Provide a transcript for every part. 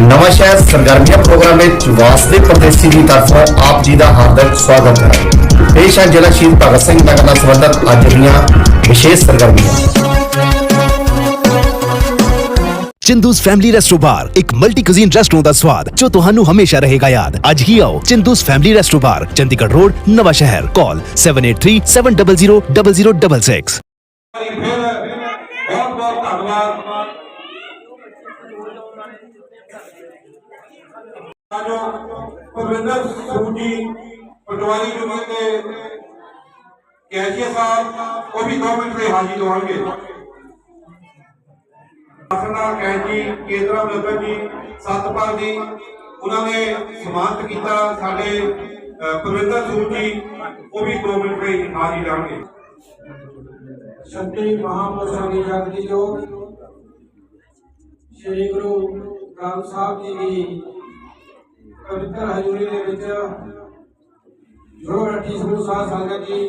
ਨਵਾਂ ਸ਼ਹਿਰ ਸਰਗਰਮੀਆਂ ਪ੍ਰੋਗਰਾਮ ਵਿੱਚ ਵਾਸਦੇ ਪਰਦੇਸੀ ਦੀ ਤਰਫੋਂ ਆਪ ਜੀ ਦਾ ਹਾਰਦਿਕ ਸਵਾਗਤ ਹੈ ਪੇਸ਼ ਹੈ ਜ਼ਿਲ੍ਹਾ ਸ਼ਹੀਦ ਭਗਤ ਸਿੰਘ ਨਗਰ ਨਾਲ ਸੰਬੰਧਿਤ ਅੱਜ ਦੀਆਂ ਵਿਸ਼ੇਸ਼ ਸਰਗਰਮੀਆਂ ਚਿੰਦੂਸ ਫੈਮਿਲੀ ਰੈਸਟੋ ਬਾਰ ਇੱਕ ਮਲਟੀ ਕੁਜ਼ੀਨ ਰੈਸਟੋਰੈਂਟ ਦਾ ਸਵਾਦ ਜੋ ਤੁਹਾਨੂੰ ਹਮੇਸ਼ਾ ਰਹੇਗਾ ਯਾਦ ਅੱਜ ਹੀ ਆਓ Chindu's family resto bar Chandigarh road Nawanshahr call 7837000066 ਵਾਰੀ ਫਿਰ ਬਹੁਤ ਬਹੁਤ ਧੰਨਵਾਦ ਆਜੋ ਪਰਵਿੰਦਰ ਸੂਜੀ ਪਟਵਾਰੀ ਯੂਨੀਅਨ ਦੇ ਕੈਸ਼ੀਅਰ ਸਾਹਿਬ, ਉਹ ਵੀ ਦੋ ਮਿੰਟ ਲਈ ਹਾਜ਼ਰ ਹੋਣਗੇ ਆਸਨਾ ਕੈਂਜੀ ਕੇਂਦਰਾ ਮਲਕਰ ਜੀ, ਸਤਪਾਲ ਜੀ, ਉਹਨਾਂ ਨੇ ਸਨਮਾਨਿਤ ਕੀਤਾ ਸਾਡੇ ਪਰਵਿੰਦਰ ਸੂਜੀ ਉਹ ਵੀ ਦੋ ਮਿੰਟ ਲਈ ਹਾਜ਼ਰ ਰਹਿਣਗੇ ਸ਼ਕਤੀ ਮਹਾਪੁਰਸ਼ਾਂ ਦੀ ਜਗਦੀ ਜੋਤ ਸ੍ਰੀ ਗੁਰੂ ਗ੍ਰੰਥ ਸਾਹਿਬ ਜੀ ਦੀ ਪਵਿੱਤਰ ਹਜ਼ੂਰੀ ਦੇ ਵਿੱਚ ਜੋ ਰੱਖੀ ਗੁਰੂ ਸਾਹਿਬ ਸੰਗਤ ਜੀ।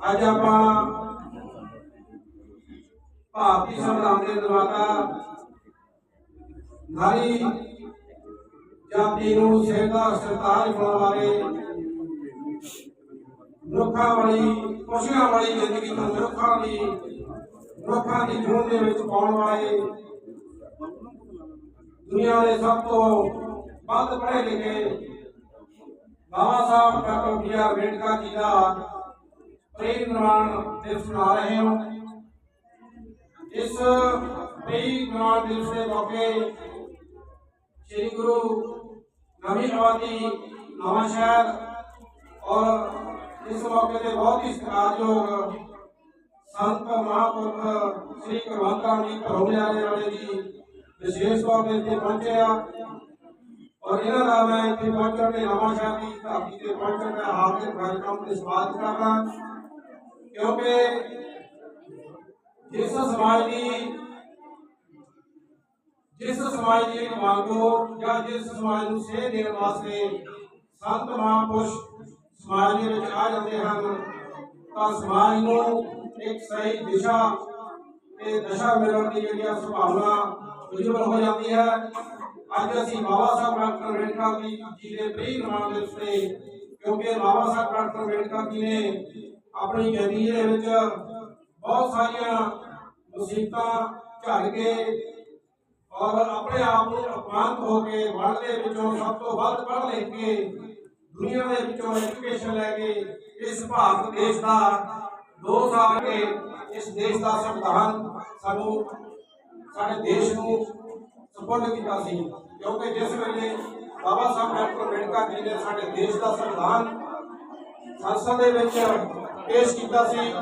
ਅੱਜ ਆਪਾਂ ਭਾਰਤੀ ਸੰਵਿਧਾਨ ਦੇ ਨਿਰਮਾਤਾ ਨਾਰੀ ਜਾਤੀ ਨੂੰ ਸੇਵਾ ਸਰਤਾਜ ਬਣਾਉਣ ਵਾਲੇ ਮਨੁੱਖਾਂ ਵਾਲੀ ਖੁਸ਼ੀਆਂ ਵਾਲੀ ਜ਼ਿੰਦਗੀ ਨੂੰ ਮਨੁੱਖਾਂ ਦੀ ਮਨੁੱਖਾਂ ਦੀ ਜੂਨ ਦੇ ਵਿੱਚ ਪਾਉਣ ਵਾਲੇ ਦੁਨੀਆ ਦੇ ਸਭ ਤੋਂ ਵੱਧ ਪੜ੍ਹੇ ਲਿਖੇ Baba Saheb doctor B R Ambedkar ji ਦਾ ਪ੍ਰੀਨਿਰਵਾਣ ਦਿਵਸ ਮਨਾ ਰਹੇ ਹਾਂ ਇਸ ਪ੍ਰੀਨਿਰਵਾਣ ਦਿਵਸ ਦੇ ਮੌਕੇ ਸ੍ਰੀ ਗੁਰੂ ਨਵੀਂ ਆਬਾਦੀ ਨਵਾਂ ਸ਼ਹਿਰ ਔਰ ਇਸ ਮੌਕੇ ਤੇ ਬਹੁਤ ਹੀ ਸਤਿਕਾਰਯੋਗ ਸੰਤ ਮਹਾਂਪੁਰਖ ਸ੍ਰੀ ਕੁਲਵੰਤ ਰਾਮ ਜੀ ਘਰੋਂ ਵਾਲੇ ਜੀ ਵਿਸ਼ੇਸ਼ ਤੌਰ ਤੇ ਇੱਥੇ ਪਹੁੰਚਿਆ ਔਰ ਇਹਨਾਂ ਦਾ ਮੈਂ ਇੱਥੇ ਪਹੁੰਚਣ ਤੇ ਨਵਾਂ ਸ਼ਹਿਰ ਦੀ ਧਰਤੀ ਤੇ ਪਹੁੰਚਣ ਦਾ ਹਾਰਦਿਕ ਵੈਲਕਮ ਤੇ ਸਵਾਗਤ ਕਰਦਾ। ਕਿਉਂਕਿ ਜਿਸ ਸਮਾਜ ਦੀ ਜਿਸ ਸਮਾਜ ਦੀ ਮੰਗੋ ਜਾਂ ਜਿਸ ਸਮਾਜ ਨੂੰ ਸੇਧ ਦੇਣ ਵਾਸਤੇ ਸੰਤ ਮਹਾਂਪੁਰਸ਼ ਸਮਾਜ ਦੇ ਵਿੱਚ ਆ ਜਾਂਦੇ ਹਨ, ਤਾਂ ਸਮਾਜ ਨੂੰ ਇੱਕ ਸਹੀ ਦਿਸ਼ਾ ਤੇ ਦਸ਼ਾ ਮਿਲਣ ਦੀ ਜਿਹੜੀ ਆ ਸੰਭਾਵਨਾ ਉਜਵਲ ਹੋ ਜਾਂਦੀ ਹੈ। ਅੱਜ ਅਸੀਂ ਬਾਬਾ ਸਾਹਿਬ ਡਾਕਟਰ ਅੰਬੇਡਕਰ ਜੀ ਦੇ ਪ੍ਰੀ ਨਿਰਮਾਣ ਦਿਵਸ ਤੇ ਕਿਉਂਕਿ ਬਾਬਾ ਸਾਹਿਬ ਡਾਕਟਰ ਅੰਬੇਡਕਰ ਜੀ ਨੇ ਆਪਣੀ ਜ਼ਿੰਦਗੀ ਦੇ ਵਿੱਚ ਬਹੁਤ ਸਾਰੀਆਂ ਮੁਸੀਬਤਾਂ ਝੱਲ ਕੇ ਔਰ ਆਪਣੇ ਆਪ ਨੂੰ ਅਪਮਾਨਿਤ ਹੋ ਕੇ ਵਰਲਡ ਦੇ ਵਿੱਚੋਂ ਸਭ ਤੋਂ ਵੱਧ ਪੜ੍ਹ ਲਿਖ ਕੇ ਦੁਨੀਆ ਦੇ ਵਿੱਚੋਂ ਐਜੂਕੇਸ਼ਨ ਲੈ ਕੇ ਇਸ ਭਾਰਤ ਦੇਸ਼ ਦਾ ਦੋ ਸਾਲ ਕੇ ਇਸ ਦੇਸ਼ ਦਾ ਸੰਵਿਧਾਨ ਸਾਨੂੰ ਸਾਡੇ ਦੇਸ਼ ਨੂੰ ਸਪੁਰਦ ਕੀਤਾ ਸੀ। ਕਿਉਂਕਿ ਜਿਸ ਵੇਲੇ ਬਾਬਾ ਸਾਹਿਬ ਡਾਕਟਰ ਅੰਬੇਡਕਰ ਜੀ ਨੇ ਸਾਡੇ ਦੇਸ਼ ਦਾ ਸੰਵਿਧਾਨ ਸੰਸਦ ਦੇ ਵਿੱਚ ਪੇਸ਼ ਕੀਤਾ ਸੀ,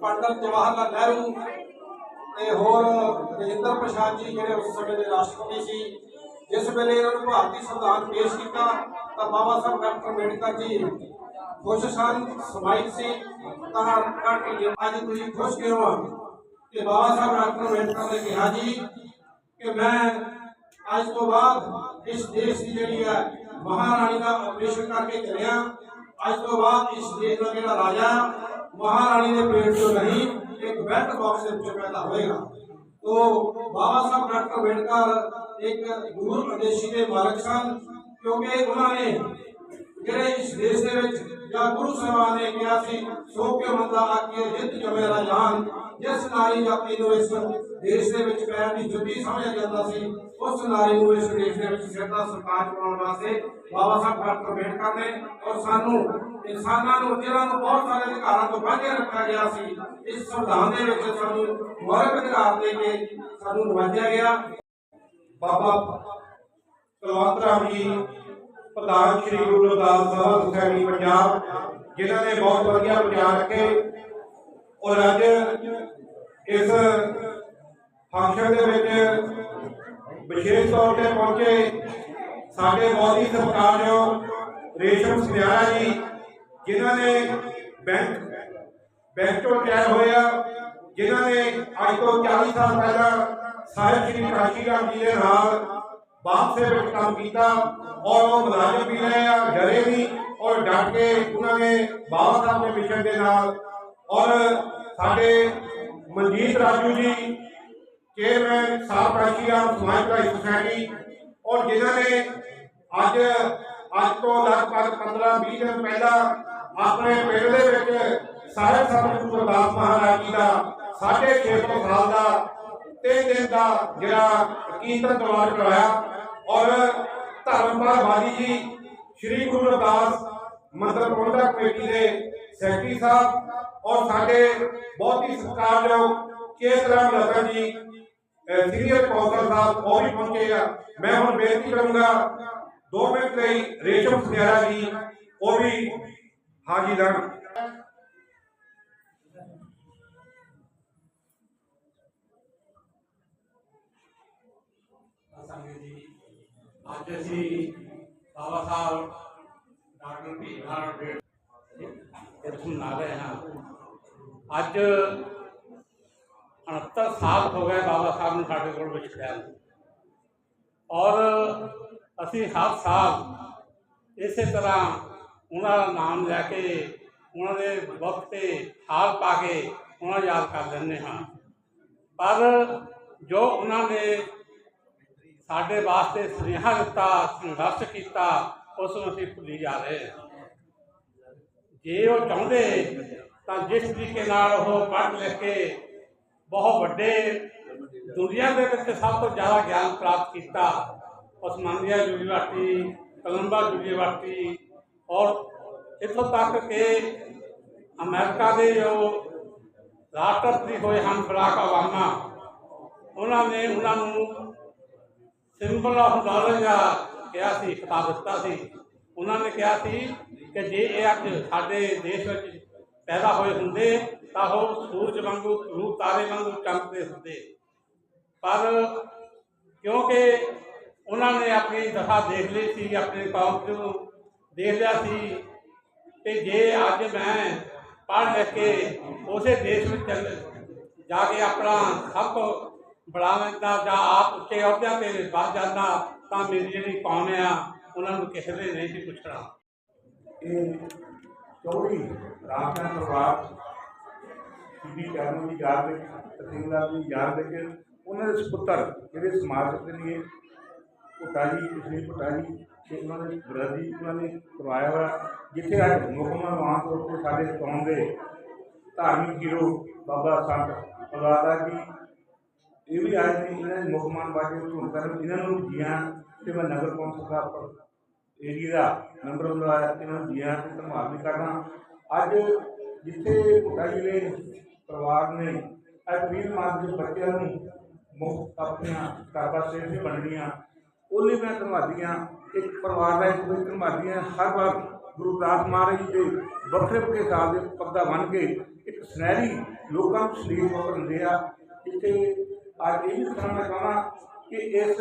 ਪੰਡਤ ਜਵਾਹਰ ਲਾਲ ਨਹਿਰੂ ਤੇ ਹੋਰ ਰਜਿੰਦਰ ਪ੍ਰਸਾਦ ਜੀ ਜਿਹੜੇ ਉਸ ਸਮੇਂ ਦੇ ਰਾਸ਼ਟਰਪਤੀ ਸੀ, ਜਿਸ ਵੇਲੇ ਇਹਨਾਂ ਨੂੰ ਭਾਰਤੀ ਸੰਵਿਧਾਨ ਪੇਸ਼ ਕੀਤਾ, ਤਾਂ ਬਾਬਾ ਸਾਹਿਬ ਡਾਕਟਰ ਅੰਬੇਡਕਰ ਜੀ ਖੁਸ਼ ਸਨ ਸਮਾਈਲ ਸੀ, ਤਾਂ ਡਾਕਟਰ ਜੀ, ਅੱਜ ਤੁਸੀਂ ਖੁਸ਼ ਕਿਉਂ ਆ ਕਿ ਬਾਬਾ ਸਾਹਿਬ ਡਾਕਟਰ ਅੰਬੇਡਕਰ ਨੇ ਕਿਹਾ ਜੀ ਕਿ ਮੈਂ ਅੱਜ ਤੋਂ ਬਾਅਦ ਇਸ ਦੇਸ਼ ਦੀ ਜਿਹੜੀ ਹੈ ਮਹਾਰਾਣੀ ਦਾ ਆਪਰੇਸ਼ਨ ਕਰਕੇ ਚੱਲਿਆ ਅੱਜ ਤੋਂ ਬਾਅਦ ਇਸ ਦੇਸ਼ ਦਾ ਜਿਹੜਾ ਰਾਜਾ ਮਹਾਰਾਣੀ ਦੇ ਪੇਟ ਚੋਂ ਨਹੀਂ ਇੱਕ ਬੈਲਟ ਬਾਕਸ ਦੇ ਵਿੱਚੋਂ ਪੈਦਾ ਹੋਏਗਾ ਤੋ ਬਾਬਾ ਸਾਹਿਬ ਡਾਕਟਰ ਅੰਬੇਡਕਰ ਇੱਕ ਗੁਰੂ ਉਪਦੇਸ਼ੀ ਦੇ ਮਾਲਕ ਸਨ ਕਿਉਂਕਿ ਉਹਨਾਂ ਨੇ ਜਿਹੜੇ ਇਸ ਦੇਸ਼ ਦੇ ਵਿੱਚ ਜਾਂ ਗੁਰੂ ਸਾਹਿਬਾਨ ਨੇ ਕਿਹਾ ਸੀ ਸੋ ਕਿਉ ਮੰਦਾ ਆਖੀਏ ਜਿੱਤ ਜਮੇ ਰਾਜਾਨ ਜਿਸ ਨਾਰੀ ਜਾਤੀ ਨੂੰ ਇਸ ਦੇਸ਼ ਦੇ ਵਿੱਚ ਪੈਰ ਦੀ ਜੁੱਤੀ ਸਮਝਿਆ ਜਾਂਦਾ ਸੀ, ਉਸ ਨਾਰੀ ਨੂੰ ਇਸ ਦੇਸ਼ ਦੇ ਵਿੱਚ ਸਿਰ ਦਾ ਸਰਕਾਰ ਬਣਾਉਣ ਵਾਸਤੇ ਬਾਬਾ ਸਾਹਿਬ ਡਾਕਟਰ ਅੰਬੇਡਕਰ ਨੇ ਔਰ ਸਾਨੂੰ ਇਨਸਾਨਾਂ ਨੂੰ ਜਿਹਨਾਂ ਨੂੰ ਬਹੁਤ ਸਾਰੇ ਅਧਿਕਾਰਾਂ ਤੋਂ ਵਾਂਝੇ ਰੱਖਿਆ ਗਿਆ ਸੀ, ਇਸ ਸੰਵਿਧਾਨ ਦੇ ਵਿੱਚ ਸਾਨੂੰ ਮੌਲਿਕ ਅਧਿਕਾਰ ਦੇ ਕੇ ਸਾਨੂੰ ਨਵਾਜਿਆ ਗਿਆ। ਬਾਬਾ ਕੁਲਵੰਤ ਰਾਮ ਜੀ, ਪ੍ਰਧਾਨ ਸ਼੍ਰੀ ਗੁਰੂ ਰਵਿਦਾਸ ਸਾਹਿਬ ਸੁਖਾਣੀ ਪੰਜਾਬ, ਜਿਨ੍ਹਾਂ ਨੇ ਬਹੁਤ ਵਧੀਆ ਵਿਚਾਰ ਰੱਖੇ। ਔਰ ਅੱਜ ਇਸ ਫੰਕਸ਼ਨ ਦੇ ਵਿੱਚ ਵਿਸ਼ੇਸ਼ ਤੌਰ ਤੇ ਪਹੁੰਚੇ। ਸਾਡੇ ਬਹੁਤ ਹੀ ਸਤਿਕਾਰਯੋਗ ਰੇਸ਼ਮ ਸੁਨਿਆਰਾ ਜੀ, ਜਿਨ੍ਹਾਂ ਨੇ ਬੈਂਕ ਬੈਂਕ ਤੋਂ ਰਿਟਾਇਰ ਹੋਏ ਆ, ਜਿਨ੍ਹਾਂ ਨੇ ਅੱਜ ਤੋਂ 40 ਸਾਲ ਪਹਿਲਾਂ ਸਾਹਿਬ ਸ੍ਰੀ ਕਾਸ਼ੀ ਰਾਮ ਜੀ ਦੇ ਨਾਲ ਬਾਪ ਦੇ ਵਿੱਚ ਕੰਮ ਕੀਤਾ ਔਰ ਉਹ ਮੁਲਾਜ਼ਮ ਵੀ ਰਹੇ ਆ, ਡਰੇ ਵੀ ਔਰ ਡਟ ਕੇ ਉਹਨਾਂ ਨੇ ਬਾਬਾ ਸਾਹਿਬ ਦੇ ਮਿਸ਼ਨ ਦੇ ਨਾਲ ਔਰ ਸਾਡੇ ਮਨਜੀਤ ਰਾਜੂ ਜੀ ਚੇਅਰਮੈਨ ਸਾਹਿਬ ਕਾਸ਼ੀਰਾਮ ਸਮਾਜ ਭਲਾਈ ਸੁਸਾਇਟੀ ਔਰ ਜਿਨ੍ਹਾਂ ਨੇ ਅੱਜ ਅੱਜ ਤੋਂ ਲਗਭਗ 15-20 ਦਿਨ ਪਹਿਲਾਂ ਆਪਣੇ ਪਿੰਡ ਦੇ ਵਿੱਚ ਸਾਰੇ ਸਤਿਗੁਰੂ ਗੁਰਦਾਸ ਮਹਾਰਾਜ ਜੀ ਦਾ 650 ਸਾਲ ਦਾ ਤਿੰਨ ਦਿਨ ਦਾ ਜਿਹੜਾ ਕੀਰਤਨ ਦਰਬਾਰ ਕਰਵਾਇਆ ਔਰ ਧਰਮਪਾਲ ਬਾਜੀ ਜੀ, ਸ੍ਰੀ ਗੁਰੂ ਰਵਿਦਾਸ ਮੰਦਰ ਪ੍ਰਬੰਧਕ ਕਮੇਟੀ ਦੇ ਸੈਕਟਰੀ ਸਾਹਿਬ ਔਰ ਸਾਡੇ ਬਹੁਤ ਹੀ ਸਤਿਕਾਰਯੋਗ ਕੇਤਰਾਮ ਰਤਨ ਜੀ ਸੀਨੀਅਰ ਕੌਂਸਲ ਸਾਹਿਬ ਉਹ ਵੀ ਪਹੁੰਚੇ ਆ। ਮੈਂ ਹੁਣ ਬੇਨਤੀ ਕਰੂੰਗਾ, ਦੋ ਮਿੰਟ ਲਈ ਰੇਸ਼ਮ ਸੁਨਿਆਰਾ ਜੀ, ਉਹ ਵੀ ਹਾਜ਼ਰ ਹਨ ਸੰਗਤ ਜੀ। ਅੱਜ ਅਸੀਂ ਬਾਬਾ ਸਾਹਿਬ, ਡਾਕਟਰ ਭੀਮਰਾਓ ਅੰਬੇਡਕਰ ਇੱਥੋਂ ਨਾ ਰਹੇ ਹਾਂ। ਅੱਜ 69 ਸਾਲ ਹੋ ਗਏ ਬਾਬਾ ਸਾਹਿਬ ਨੂੰ ਸਾਡੇ ਕੋਲ ਵਿਛੜਿਆ ਨੂੰ। ਔਰ ਅਸੀਂ ਹਰ ਸਾਲ ਇਸੇ ਤਰ੍ਹਾਂ ਉਹਨਾਂ ਦਾ ਨਾਮ ਲੈ ਕੇ, ਉਹਨਾਂ ਦੇ ਵਕਤ ਤੇ ਹਾਲ ਪਾ ਕੇ ਉਹਨਾਂ ਯਾਦ ਕਰ ਲੈਂਦੇ ਹਾਂ। ਪਰ ਜੋ ਉਹਨਾਂ ਨੇ ਸਾਡੇ ਵਾਸਤੇ ਸੁਨੇਹਾ ਦਿੱਤਾ, ਸੰਘਰਸ਼ ਕੀਤਾ, ਉਸ ਨੂੰ ਅਸੀਂ ਭੁੱਲੀ ਜਾ ਰਹੇ ਹਾਂ। ਜੇ ਉਹ ਚਾਹੁੰਦੇ ਤਾਂ ਜਿਸ ਤਰੀਕੇ ਨਾਲ ਉਹ ਪੜ੍ਹ ਲਿਖ ਕੇ ਬਹੁਤ ਵੱਡੇ ਦੁਨੀਆ ਦੇ ਵਿੱਚ ਸਭ ਤੋਂ ਜ਼ਿਆਦਾ ਗਿਆਨ ਪ੍ਰਾਪਤ ਕੀਤਾ, ਉਸਮਾਨੀਆ ਯੂਨੀਵਰਸਿਟੀ, ਕੋਲੰਬਾ ਯੂਨੀਵਰਸਿਟੀ ਔਰ ਇੱਥੋਂ ਤੱਕ ਕਿ ਅਮਰੀਕਾ ਦੇ ਜੋ ਰਾਸ਼ਟਰਪਤੀ ਹੋਏ ਹਨ, ਬਰਾਕ ਓਬਾਮਾ, ਉਹਨਾਂ ਨੇ ਉਹਨਾਂ ਨੂੰ ਸਿੰਬਲ ਆਫ ਨੌਲੇਜ ਦਾ ਕਿਹਾ ਸੀ, ਖਿਤਾਬ ਦਿੱਤਾ ਸੀ। ਉਹਨਾਂ ਨੇ ਕਿਹਾ ਸੀ ਕਿ ਜੇ ਇਹ ਅੱਜ ਸਾਡੇ ਦੇਸ਼ ਵਿੱਚ ਪੈਦਾ ਹੋਏ ਹੁੰਦੇ, ਤਾਂ ਉਹ ਸੂਰਜ ਵਾਂਗੂ, ਰੂਪ ਤਾਰੇ ਵਾਂਗੂ ਚਮਕਦੇ ਹੁੰਦੇ। ਪਰ ਕਿਉਂਕਿ ਉਹਨਾਂ ਨੇ ਆਪਣੀ ਦਫਾ ਦੇਖ ਲਈ ਸੀ, ਆਪਣੇ ਕੌਮ ਨੂੰ ਦੇਖ ਲਿਆ ਸੀ ਕਿ ਜੇ ਅੱਜ ਮੈਂ ਪੜ੍ਹ ਲਿਖ ਕੇ ਉਸੇ ਦੇਸ਼ ਵਿੱਚ ਚੱਲ ਜਾ ਕੇ ਆਪਣਾ ਸਭ ਤੋਂ ਲੈਂਦਾ ਜਾਂ ਆਪ ਉੱਚੇ ਅਹੁਦਿਆਂ ਤੇ ਵੱਧ ਜਾਂਦਾ, ਤਾਂ ਮੇਰੀ ਜਿਹੜੀ ਕੌਮ ਆ, ਉਹਨਾਂ ਨੂੰ ਕਿਸੇ ਨੇ ਨਹੀਂ ਸੀ ਪੁੱਛਣਾ। ਇਹ ਚੌੜੀ ਰਾਮਚੰਦ ਪਰਿਵਾਰ ਬੀਬੀ ਕਰਮ ਦੀ ਯਾਦ ਵਿੱਚ ਤਸੀਲਦਾਰ ਦੀ ਯਾਦ ਵਿੱਚ ਉਹਨਾਂ ਦੇ ਸੁਪੁੱਤਰ ਜਿਹੜੇ ਸਮਾਜ ਦੇ ਲਈ ਭੁੱਟਾ ਜੀ ਕ੍ਰਿਸ਼ਨ ਭੁੱਟਾ ਜੀ ਤੇ ਉਹਨਾਂ ਦੇ ਬ੍ਰਦਰ ਜੀ ਉਹਨਾਂ ਨੇ ਕਰਵਾਇਆ ਹੋਇਆ ਜਿੱਥੇ ਅੱਜ ਮੁਕਮਲ ਮਾਂ ਤੌਰ ਤੇ ਸਾਡੇ ਕੌਮ ਦੇ ਧਾਰਮਿਕ ਹੀਰੋ ਬਾਬਾ ਸੰਤ ਅਲਾਦਾ ਜੀ ਇਹ ਵੀ ਆਏ ਨੇ ਇਹਨਾਂ ਦੇ ਮੁਕਮਲ ਬਾਰੇ ਧੁਨ ਕਰਨ ਇਹਨਾਂ ਨੂੰ ਜੀਆਂ ਤੇ ਮੈਂ ਨਗਰ ਕੌਂਸਲ ਦਾ ਪਰ ਏਰੀਆ ਦਾ ਨੰਬਰ ਬੁਲਾਇਆ ਇਹਨਾਂ ਨੂੰ ਜੀਆਂ ਤੇ ਧੰਨਵਾਦ ਵੀ ਕਰਦਾ ਅੱਜ ਜਿੱਥੇ ਭੁੱਟਾ ਜੀ ਨੇ, ਪਰਿਵਾਰ ਨੇ ਅਪਰੀਲ ਮਾਸ ਦੇ ਬੱਚਿਆਂ ਨੂੰ ਮੁਫਤ ਆਪਣੀਆਂ ਕਾਬਾ ਸੇਵ ਬਣਨੀਆਂ ਉਹਨੇ ਮੈਂ ਧੰਨਵਾਦੀ ਧੰਨਵਾਦੀਆਂ ਇੱਕ ਪਰਿਵਾਰ ਦਾ ਇੱਕ ਦੂਜੇ ਧੰਨਵਾਦੀਆਂ ਹਰ ਵਾਰ ਗੁਰੂ ਦਾਸ ਮਹਾਰਾਜ ਜੀ ਦੇ ਵੱਖਰੇ ਵੱਖਰੇ ਸਾਲ ਦੇ ਪੱਗਾ ਬਣ ਕੇ ਇੱਕ ਸੁਨਹਿਰੀ ਲੋਕਾਂ ਨੂੰ ਸਲੀਪ ਦਿੰਦੇ ਆ। ਜਿੱਥੇ ਅੱਜ ਇਹ ਵੀ ਸੁਣਾਉਣਾ ਮੈਂ ਚਾਹੁੰਦਾ ਕਿ ਇਸ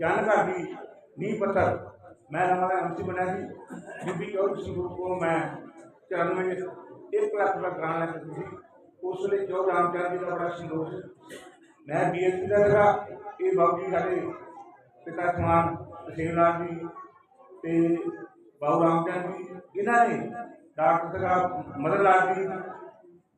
ਜਾਣਕਾਰ ਦੀ ਨੀਂਹ ਪੱਥਰ ਮੈਂ ਹਮਾਰਾ ਐਮਸੀ ਬਣਿਆ ਸੀ, ਬੀਬੀ ਕੌਰ ਸਿੰਘ ਕੋਲ ਮੈਂ 94 ਵਿੱਚ 1 ਲੱਖ ਦਾ ਗ੍ਰਾਂਟ ਲੈ ਕੇ ਸੀ ਉਸ ਵੇਲੇ ਜੋ ਰਾਮਚੰਦ ਜੀ ਦਾ ਬੜਾ ਸੰਦੋਸ਼ ਮੈਂ ਬੀਐਸਸੀ ਦਾ ਸੀਗਾ, ਇਹ ਬਾਬੂ ਜੀ ਸਾਡੇ ਪਿਤਾ ਸਮਾਨ ਤਹਿਸੀਲਦਾਰ ਜੀ ਤੇ ਬਾਬੂ ਰਾਮਚੰਦ ਜੀ, ਇਹਨਾਂ ਨੇ ਡਾਕਟਰ ਸਾਹਿਬ ਮਦਨ ਲਾਲ ਜੀ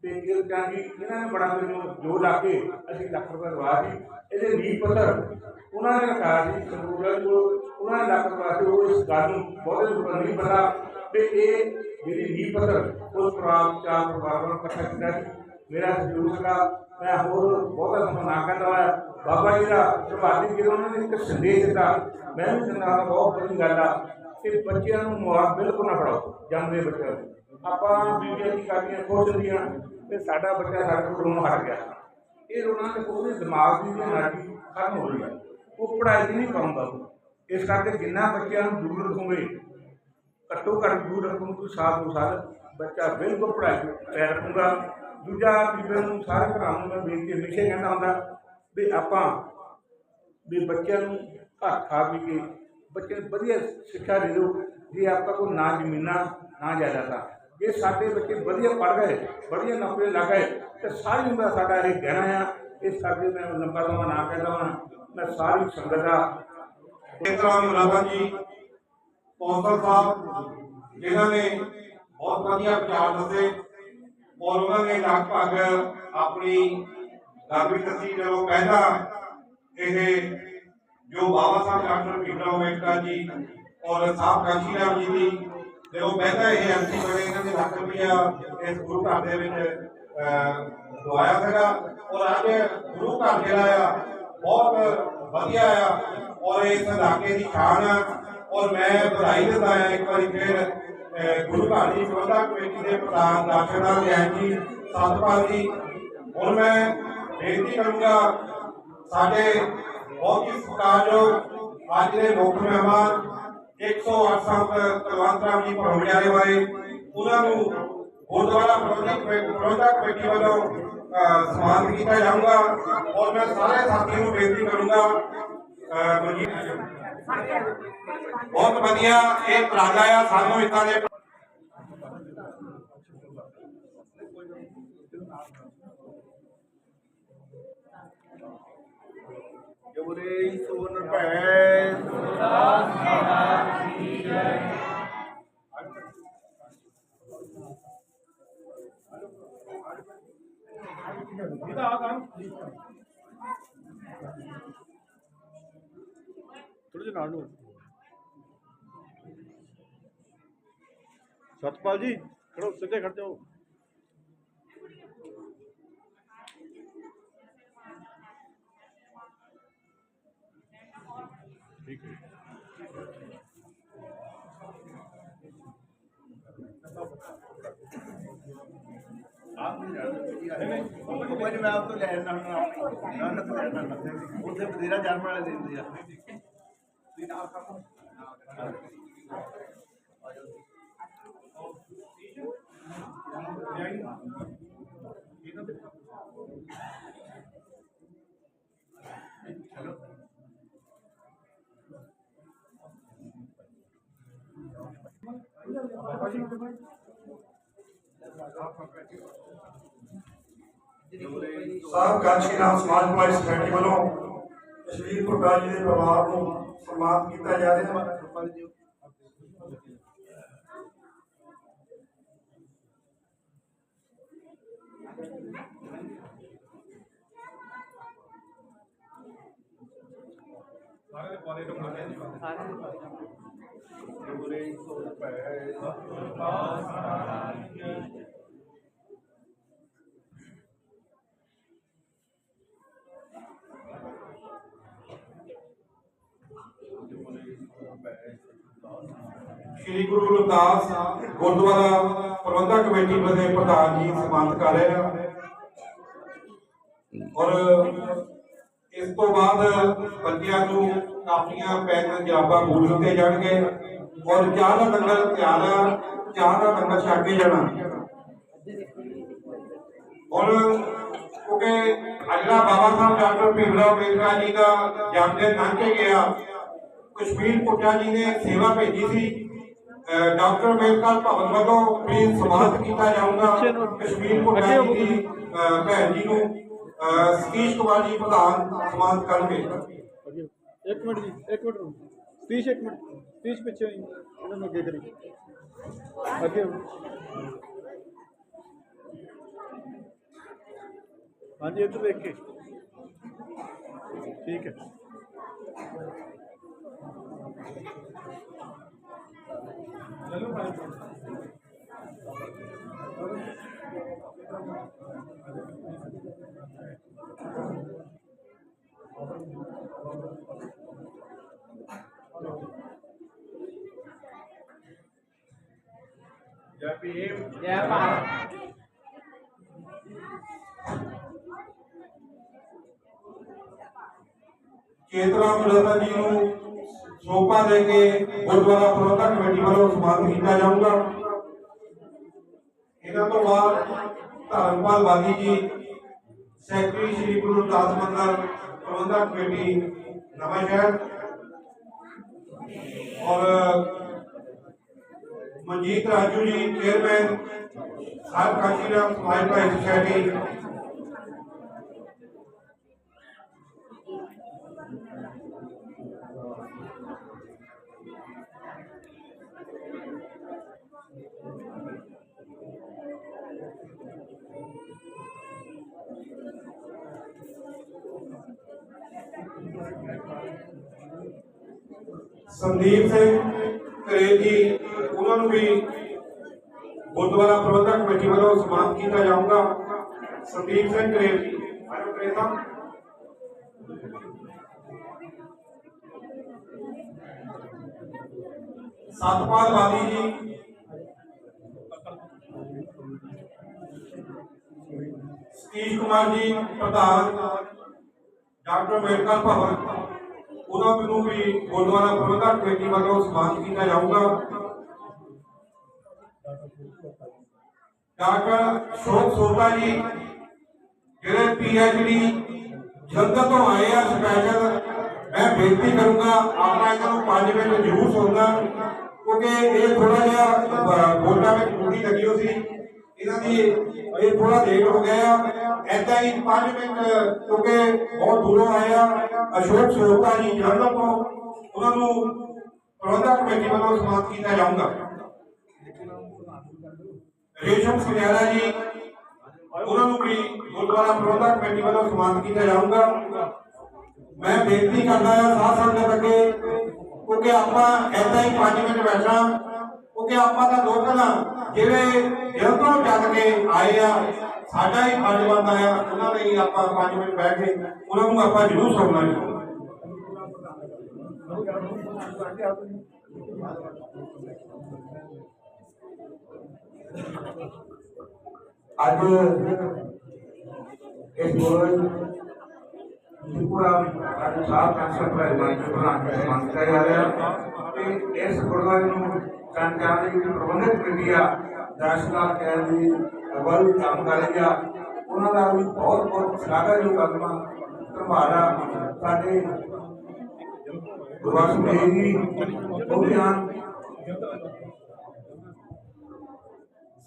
ਤੇ ਇਹ ਜੀ ਇਹਨਾਂ ਨੇ ਬੜਾ ਮੈਨੂੰ ਜੋ ਲਾ ਕੇ ਅਸੀਂ ਲੱਖ ਰੁਪਏ ਲਵਾ ਸੀ ਇਹਦੇ ਨੀਂਹ ਪੱਥਰ ਉਹਨਾਂ ਨੇ ਰਖਾ ਸੀ ਸਰੂਰ ਕੋਲ, ਉਹਨਾਂ ਨੇ ਲੱਖ ਰੁਪਏ ਤੇ ਉਹ ਇਸ ਗੱਲ ਨੂੰ ਬਹੁਤੇ ਲੋਕਾਂ ਨਹੀਂ ਪਤਾ। ਤੇ ਇਹ ਮੇਰੀ ਨੀਂਹ ਪੱਥਰ ਉਸ ਪਰਿਵਾਰ ਚਾਰ ਪਰਿਵਾਰ ਨੂੰ ਇਕੱਠਾ ਕੀਤਾ ਸੀ। ਮੇਰਾ ਸਹਿਯੋਗ ਸੀਗਾ, ਮੈਂ ਹੋਰ ਬਹੁਤਾ ਸਮਾਂ ਨਾ ਕਹਿੰਦਾ ਹੋਇਆ। ਬਾਬਾ ਜੀ ਦਾ ਪ੍ਰਭਾਤੀ ਜੀ ਉਹਨਾਂ ਨੇ ਇੱਕ ਸੰਦੇਸ਼ ਦਿੱਤਾ, ਮੈਂ ਵੀ ਦਿੰਦਾ ਬਹੁਤ ਵੱਡੀ ਗੱਲ ਆ। ਕਿ ਬੱਚਿਆਂ ਨੂੰ ਮੁਆਰ ਬਿਲਕੁਲ ਨਾ ਫੜਾਓ ਜੰਮਦੇ ਬੱਚਿਆਂ ਨੂੰ। ਆਪਾਂ ਬੀਬੀਆਂ ਦੀ ਕਾਦੀਆਂ ਖੋਲ ਲੀਆਂ ਤੇ ਸਾਡਾ ਬੱਚਾ ਸਾਡੇ ਕੋਲ ਰੋਣ ਹਟ ਗਿਆ। ਇਹ ਰੋਣਾ ਤੇ ਉਹਦੇ ਦਿਮਾਗ ਦੀ એનર્ਜੀ ਖਤਮ ਹੋ ਗਈ ਉਹ ਪੜਾਈ ਨਹੀਂ ਪਾਉਂਦਾ ਇਸ ਕਰਕੇ ਜਿੰਨਾ ਬੱਚਿਆਂ ਨੂੰ ਦੂਰ ਰੱਖੋਗੇ, ਘੱਟੋ ਘੱਟ ਦੂਰ ਰੱਖੋਗੇ ਕੋਈ ਸਾਲ ਦੋ ਸਾਲ ਬੱਚਾ ਬਿਲਕੁਲ ਪੜਾਈ ਪੈ ਰੱਖੂਗਾ ਦੂਜਾ ਬੀਬੀਆਂ ਨੂੰ ਸਾਰੇ ਘਰਾਂ ਨੂੰ ਬੇਨਤੀ ਹਮੇਸ਼ਾ ਕਹਿੰਦਾ ਹੁੰਦਾ, ਵੀ ਆਪਾਂ ਵੀ ਬੱਚਿਆਂ ਨੂੰ ਘਰ ਖਾ ਪੀ ਕੇ ਬੱਚੇ ਵਧੀਆ ਸਿੱਖਿਆ ਦੇ ਦਿਓ। ਜੇ ਆਪਾਂ ਕੋਲ ਨਾ ਜ਼ਮੀਨਾਂ, ਨਾ ਜਾਇਦਾਦਾਂ ਜੇ ਸਾਡੇ ਬੱਚੇ ਵਧੀਆ ਪੜ੍ਹ ਗਏ, ਵਧੀਆ ਨੌਕਰੀ ਲੱਗ ਗਏ, ਤੇ ਸਾਰੀ ਉਮਰ ਸਾਡਾ ਇਹ ਗਹਿਣਾ ਆ। ਇਸ ਕਰਕੇ ਮੈਂ ਲੰਬਾ ਸਮਾਂ ਨਾ ਕਹਿੰਦਾ ਹਾਂ ਮੈਂ ਸਾਰੀ ਸੰਗਤ ਦਾ। ਕੇਤਰਾਮ ਰਾਧਾ ਜੀ, ਕੌਂਸਲ ਸਾਹਿਬ, ਜਿਨ੍ਹਾਂ ਨੇ ਬਹੁਤ ਵਧੀਆ ਵਿਚਾਰ ਦਿੱਤੇ ਔਰ ਉਹਨਾਂ ਨੇ ਲਗਭਗ ਆਪਣੀ ਗਰਮੀ ਸੀ ਜਦੋਂ ਪਹਿਲਾਂ ਇਹ ਜੋ ਬਾਬਾ ਸਾਹਿਬ ਡਾਕਟਰ ਭੀਮਰਾਓ ਅੰਬੇਡਕਰ ਜੀ ਔਰ ਸਾਹਿਬ ਕਾਂਸ਼ੀ ਰਾਮ ਜੀ ਦੀ, ਜਦੋਂ ਪਹਿਲਾਂ ਇਹ ਐਮਸੀ ਬਣੇ ਰੁਪਇਆ ਇਸ ਗੁਰੂ ਘਰ ਦੇ ਵਿੱਚ ਦਵਾਇਆ ਸੀਗਾ ਔਰ ਅੱਜ ਗੁਰੂ ਘਰ ਜਿਹੜਾ ਆ, ਬਹੁਤ ਵਧੀਆ ਆ। ਔਰ ਇਸ ਇਲਾਕੇ ਦੀ ਸ਼ਾਨ ਆ। ਔਰ ਮੈਂ ਵਧਾਈ ਦਿੰਦਾ ਆ, ਇੱਕ ਵਾਰੀ ਫਿਰ ਗੁਰੂ ਘਰ ਦੀ ਪ੍ਰਬੰਧਕ ਕਮੇਟੀ ਦੇ ਪ੍ਰਧਾਨ ਦਾਸ਼ਨਾ ਜੈਨ ਜੀ, ਸਤਪਾਲ ਜੀ। ਹੁਣ ਮੈਂ ਬੇਨਤੀ ਕਰੂੰਗਾ, ਸਾਡੇ ਬਹੁਤ ਹੀ ਸਤਿਕਾਰਯੋਗ ਅੱਜ ਦੇ ਮੁੱਖ ਮਹਿਮਾਨ 108 ਸੰਤ ਕੁਲਵੰਤ ਰਾਮ ਜੀ ਭਰੋੜਿਆਲੇ ਵਾਲੇ ਉਹਨਾਂ ਨੂੰ ਗੁਰਦੁਆਰਾ ਪ੍ਰਬੰਧਕ ਕਮੇਟੀ ਵੱਲੋਂ ਸਨਮਾਨਿਤ ਕੀਤਾ ਜਾਊਗਾ ਔਰ ਮੈਂ ਸਾਰੇ ਸਾਥੀਆਂ ਨੂੰ ਬੇਨਤੀ ਕਰੂੰਗਾ ਬਹੁਤ ਵਧੀਆ ਇਹ ਪ੍ਰਾਜਾ ਆ, ਸਾਨੂੰ ਇਦਾਂ ਦੇ ਜੋਰੇ ਸੋਨ ਭੈ ਥੋੜੇ ਜਿਹਾ ਨਾਲ ਨੂੰ। ਸਤਪਾਲ ਜੀ ਖੜੋ ਸਿੱਧੇ ਖੜ ਜਾਓ। ਠੀਕ ਹੈ ਕੋਈ ਮੈਂ ਆਪ ਤੋਂ ਲੈ ਲੈਣਾ ਹੁਣ ਆਪਣੀ ਨਾ ਨਾ ਲੈ ਲੈਣਾ ਉੱਥੇ ਬਥੇਰਾ ਜਨਮ ਵਾਲੇ ਦਿੰਦੇ ਆ ਸਾਹਿਬ ਕਾਂਸ਼ੀ ਰਾਮ ਸਮਾਜ ਭਲਾਈ ਸੁਸਾਇਟੀ ਵੱਲੋਂ ਸ਼ਹੀਦ ਭੁੱਟਾ ਜੀ ਦੇ ਪਰਿਵਾਰ ਨੂੰ ਸਨਮਾਨਿਤ ਕੀਤਾ ਜਾ ਰਿਹਾ ਹੈ ਸ਼੍ਰੀ ਗੁਰੂ ਰਵਿਦਾਸ ਗੁਰਦੁਆਰਾ ਪ੍ਰਬੰਧਕ ਕਮੇਟੀ ਦੇ ਪ੍ਰਧਾਨ ਜੀ ਸਨਮਾਨਿਤ ਕਰ ਰਹੇ ਹਨ ਔਰ ਇਸ ਤੋਂ ਬਾਅਦ ਬੱਚਿਆਂ ਨੂੰ ਕਾਪੀਆਂ ਪੈਨ ਜਰਾਬਾਂ ਬੂਟ ਦਿੱਤੇ ਜਾਣਗੇ। ਔਰ ਚਾਹ ਦਾ ਲੰਗਰ ਤਿਆਰ ਆ, ਚਾਹ ਦਾ ਲੰਗਰ ਛਕ ਕੇ ਜਾਣਾ। ਔਰ ਕਿਉਂਕਿ ਅਜਲਾ ਬਾਬਾ ਸਾਹਿਬ ਡਾਕਟਰ ਭੀਮਰਾਓ ਅੰਬੇਡਕਰ ਜੀ ਦਾ ਜਨਮ ਦਿਨ ਲੰਘ ਕੇ ਗਿਆ। ਕਸ਼ਮੀਰ ਪੁੱਟਾ ਜੀ ਨੇ ਸੇਵਾ ਭੇਜੀ ਸੀ। ਅਹ ਡਾਕਟਰ ਅੰਬੇਡਕਰ ਭਵਨ ਵੱਲੋਂ ਵੀ ਸਨਮਾਨਿਤ ਕੀਤਾ ਜਾਊਗਾ ਕਸ਼ਮੀਰ ਪੁੱਟਾ ਜੀ ਦੀ ਅਹ ਭੈਣ ਜੀ ਨੂੰ ਅਹ ਸਤੀਸ਼ ਕੁਮਾਰ ਜੀ ਪ੍ਰਧਾਨ ਸਨਮਾਨਿਤ ਕਰਨਗੇ ਇੱਕ ਮਿੰਟ ਜੀ ਇੱਕ ਮਿੰਟ ਰੁਕੋ ਸਤੀਸ਼ ਇੱਕ ਮਿੰਟ ਸਤੀਸ਼ ਪਿੱਛੇ ਹੋਈ ਇਹਨਾਂ ਨੂੰ ਅੱਗੇ ਕਰੀ ਅੱਗੇ ਹੋ। ਹਾਂਜੀ ਇੱਧਰ ਦੇਖ ਕੇ ਠੀਕ ਹੈ ਜੈ ਭੀਮ ਚੇਤਨਾ ਮੁਲਾਜ਼ਮ ਜੀ ਨੂੰ ਸੋਪਾ ਦੇ ਕੇ ਗੁਰਦੁਆਰਾ ਪ੍ਰਬੰਧਕ ਕਮੇਟੀ ਵੱਲੋਂ ਸਨਮਾਨਿਤ ਕੀਤਾ ਜਾਊਗਾ। ਇਹਨਾਂ ਤੋਂ ਬਾਅਦ ਧਰਮਪਾਲ ਵਾਦੀ ਜੀ, ਸੈਕਟਰੀ ਸ੍ਰੀ ਗੁਰੂ ਦਾਸ ਮੰਦਰ ਪ੍ਰਬੰਧਕ ਕਮੇਟੀ, ਨਵਾਂ ਸ਼ਹਿਰ। ਔਰ ਮਨਜੀਤ ਰਾਜੂ ਜੀ ਚੇਅਰਮੈਨ ਸਾਹਿਬ ਕਾਸ਼ੀ ਸਮਾਜ ਭਾਈ ਸੁਸਾਇਟੀ ستپا ستیش کمار جی ਡਾਕਟਰ ਅੰਬੇਡਕਰ ਭਵਨ ਉਹਨਾਂ ਨੂੰ ਵੀ ਗੁਰਦੁਆਰਾ ਪ੍ਰਬੰਧਕ ਕਮੇਟੀ ਵੱਲੋਂ ਸਨਮਾਨਿਤ ਕੀਤਾ ਜਾਊਗਾ। ਡਾਕਟਰ ਸ਼ੋਕ ਸੋਤਾ ਜੀ, ਜਿਹੜੇ ਪੀਐਚਡੀ ਜਲੰਧਰ ਤੋਂ ਆਏ ਆ ਸਪੈਸ਼ਲ ਮੈਂ ਬੇਨਤੀ ਕਰੂੰਗਾ, ਆਪਣਾ ਇਹਨਾਂ ਨੂੰ 5 ਮਿੰਟ ਜ਼ਰੂਰ ਸੁਣਨਾ, ਕਿਉਂਕਿ ਇਹ ਥੋੜਾ ਜਿਹਾ ਬੋਲਣਾ ਵਿੱਚ ਟੂਟੀ ਲੱਗੀ ਹੋ ਸੀ। ਇਹਨਾਂ ਦੀ ਇਹ ਥੋੜਾ ਲੇਟ ਹੋ ਗਿਆ ਐਦਾਂ ਹੀ 5 ਮਿੰਟ ਕਿਉਂਕਿ ਬਹੁਤ ਦੂਰੋਂ ਆਏ ਆ। ਅਸ਼ੋਕ ਸੋਤਾ ਜੀ ਜਲੰਧਰ ਤੋਂ, ਉਹਨਾਂ ਨੂੰ ਪ੍ਰਬੰਧਕ ਕਮੇਟੀ ਵੱਲੋਂ ਸਨਮਾਨਿਤ ਕੀਤਾ ਜਾਊਗਾ। ਰੇਸ਼ਮ ਸੁਨਿਆਰਾ ਜੀ, ਉਹਨਾਂ ਨੂੰ ਵੀ ਗੁਰਦੁਆਰਾ ਪ੍ਰਬੰਧਕ ਕਮੇਟੀ ਵੱਲੋਂ ਸਮਾਪਤ ਕੀਤਾ ਜਾਊਗਾ। ਮੈਂ ਬੇਨਤੀ ਕਰਦਾ ਹਾਂ ਸਾਧ ਸੰਗਤ ਅੱਗੇ, ਕਿਉਂਕਿ ਆਪਾਂ ਏਦਾਂ ਹੀ 5 ਮਿੰਟ ਬੈਠਣਾ ਕਿਉਂਕਿ ਆਪਾਂ ਤਾਂ ਲੋਕਲ ਆ ਜਿਹੜੇ ਜਦੋਂ ਚੱਲ ਕੇ ਆਏ ਆ, ਸਾਡਾ ਹੀ ਫਰਜ਼ ਬਣਦਾ ਆ, ਉਹਨਾਂ ਲਈ ਆਪਾਂ 5 ਮਿੰਟ ਬੈਠ ਕੇ ਉਹਨਾਂ ਨੂੰ ਆਪਾਂ ਜ਼ਰੂਰ ਸੁਣਨਾ ਜੀ। ਅੱਜ ਇਸ ਗੁਰੂ ਪੂਰਾ ਸਾਹਿਬ ਕੈਂਸਰ ਪ੍ਰੈਜ਼ੀਡੈਂਟ ਦੇ ਬਣਾ ਕੇ ਸਨਮਾਨ ਜਾ ਰਿਹਾ। ਤੇ ਇਸ ਗੁਰਦੁਆਰੇ ਨੂੰ ਸੰਚਾਲਨ ਦੀ ਪ੍ਰਬੰਧਕ ਕਮੇਟੀ ਆ ਕਹਿ ਦੀ ਅਵਲ ਕੰਮ ਕਰ ਉਹਨਾਂ ਦਾ ਵੀ ਬਹੁਤ ਬਹੁਤ ਸ਼ਲਾਘਾਯੋਗ ਕਦਮ ਆ। ਸਾਡੇ ਗੁਰਵਾਸ ਮੇਰੀ ਜੀ ਉਹ ਵੀ ਹਨ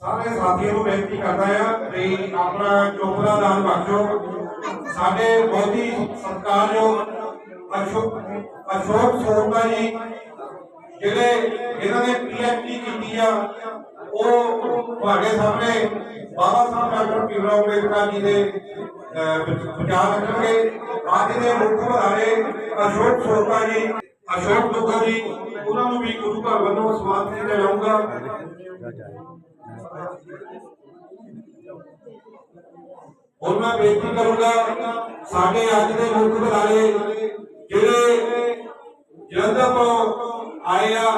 ਸਾਰੇ ਸਾਥੀਆਂ ਨੂੰ ਬੇਨਤੀ ਕਰਦਾ ਆ ਵੀ ਆਪਣਾ ਚੋਪੜਾ ਦਾਨ ਬਖਸ਼ੋ। ਸਾਡੇ ਬਹੁਤ ਸਤਿਕਾਰਯੋਗ ਅਸ਼ੋਕ ਅਸ਼ੋਕ ਸੋਰਤਾ ਜੀ, ਜਿਹੜੇ ਇਹਨਾਂ ਨੇ ਪੀਐਚਡੀ ਕੀਤੀ ਆ, ਉਹ ਤੁਹਾਡੇ ਸਾਹਮਣੇ ਬਾਬਾ ਸਾਹਿਬ ਡਾਕਟਰ ਭੀਮਰਾਓ ਅੰਬੇਦਕਰ ਜੀ ਦੇ ਵਿਚਾਰ ਰੱਖਣਗੇ। ਅੱਜ ਦੇ ਮੁੱਖ ਵਧਾਰੇ ਅਸ਼ੋਕ ਸੋਰਤਾ ਜੀ, ਅਸ਼ੋਕ ਦੁੱਗਾ ਜੀ, ਉਹਨਾਂ ਨੂੰ ਵੀ ਗੁਰੂ ਘਰ ਵੱਲੋਂ ਸਨਮਾਨਿਤ ਕੀਤਾ ਜਾਊਗਾ। ਹੁਣ ਮੈਂ ਬੇਨਤੀ ਕਰੂੰਗਾ, ਸਾਡੇ ਅੱਜ ਦੇ ਮੁੱਖ ਬੁਲਾਰੇ ਜਿਹੜੇ ਜਲੰਧਰ ਤੋਂ ਆਏ ਆ,